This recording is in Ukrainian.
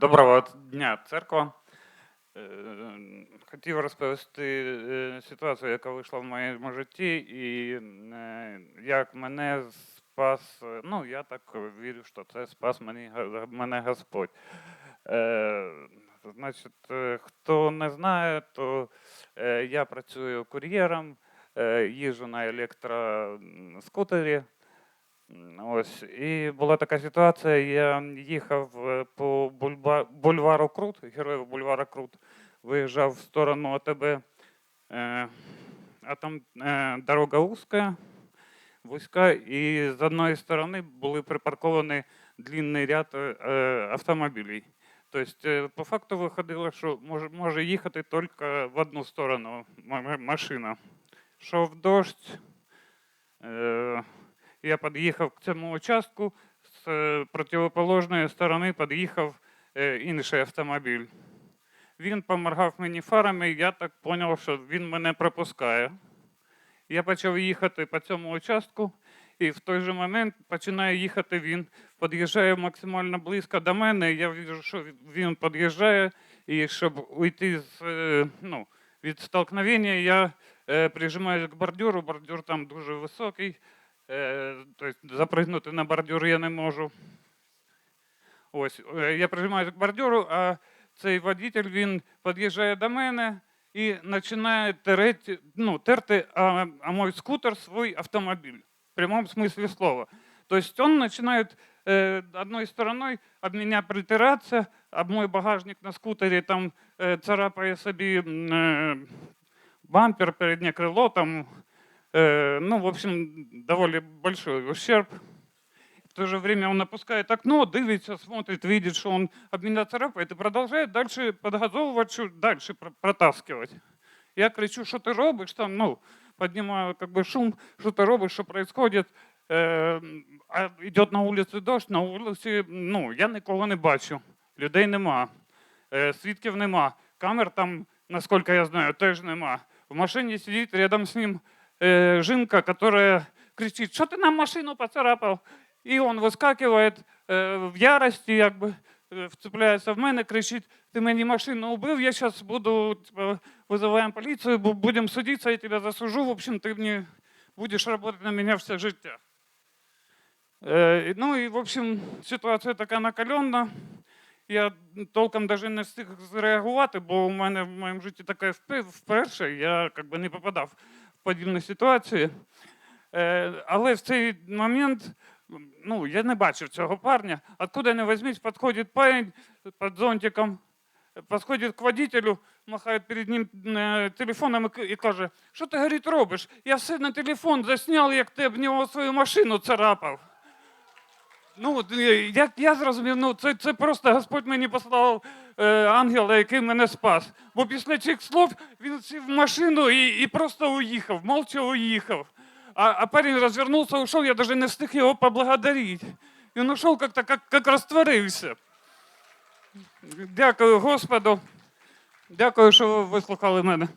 Доброго дня, церква. Е, Хотів розповісти е, ситуацію, яка вийшла в моєму житті, і е, як мене спас. Ну, я так вірю, що це спас мені, мене Господь. Значить, хто не знає, то я працюю кур'єром, їжджу на електроскутері. Ось. І була така ситуація, я їхав е, по бульвару Крут, героїв бульвара Крут, виїжджав в сторону АТБ, е, а там е, дорога вузька, вузька, і з одної сторони були припарковані длинний ряд автомобілів. Тобто, по факту виходило, що може, їхати тільки в одну сторону ма- машина. Шов дощ. Я під'їхав к цьому участку, з е, противоположної сторони під'їхав е, інший автомобіль. Він поморгав мені фарами, я так зрозумів, що він мене пропускає. Я почав їхати по цьому участку, і в той же момент починає їхати він. Під'їжджає максимально близько до мене. Я бачу, що він під'їжджає, і щоб уйти з, е, ну, від столкновення, я прижимаюся к бордюру. Бордюр там дуже високий. Е, тобто запригнути на бордюр я не можу. Ось, е, я прижимаюся к бордюру, а цей водитель він під'їжджає до мене і починає терети, ну, терти а, а мой скутер свой автомобиль. В прямом смысле слова. То есть он начинает э, одной стороной об меня притираться, об мой багажник на скутере там э, царапая собі м, э, бампер, переднее крыло, там, э, ну, в общем, довольно большой ущерб. В то же время он опускает окно, дивится, смотрит, видит, что он об меня царапает и продолжает дальше подгазовывать, что дальше про- протаскивать. Я кричу, что ты робишь там, ну, поднимаю как бы шум, что ты робишь, что происходит. Е, а йде на вулиці дощ, на вулиці, ну, я нікого не бачу, людей нема, е, свідків нема, камер там, наскільки я знаю, теж нема. В машині сидить рядом з ним е, жінка, яка кричить, що ти нам машину поцарапав? І він вискакує е, в ярості, якби е, вцепляється в мене, кричить, ти мені машину убив, я зараз буду, типа, визиваємо поліцію, бу- будемо судитися, я тебе засужу, в общем, ти мені будеш працювати на мене все життя. Е, ну і, в общем, ситуація така накалена. Я толком даже не встиг зреагувати, бо у мене в моєму житті таке вперше. Я как би, не попадав подібні ситуації. Е, але в цей момент ну, я не бачив цього парня. Откуда не візьміть, підходить парень під зонтиком, підходить к водителю, махає перед ним е, телефоном і каже, що ти, говорить, робиш? Я все на телефон засняв, як ти об нього свою машину царапав. Ну, д- як я зрозумів, ну це, це просто Господь мені послав е, ангела, який мене спас. Бо після цих слов він сів в машину і, і просто уїхав, молча уїхав. А, а парень розвернувся, ушов, я навіть не встиг його поблагодарити. Він ушов як-то, як, як розтворився. Дякую Господу. Дякую, що ви вислухали мене.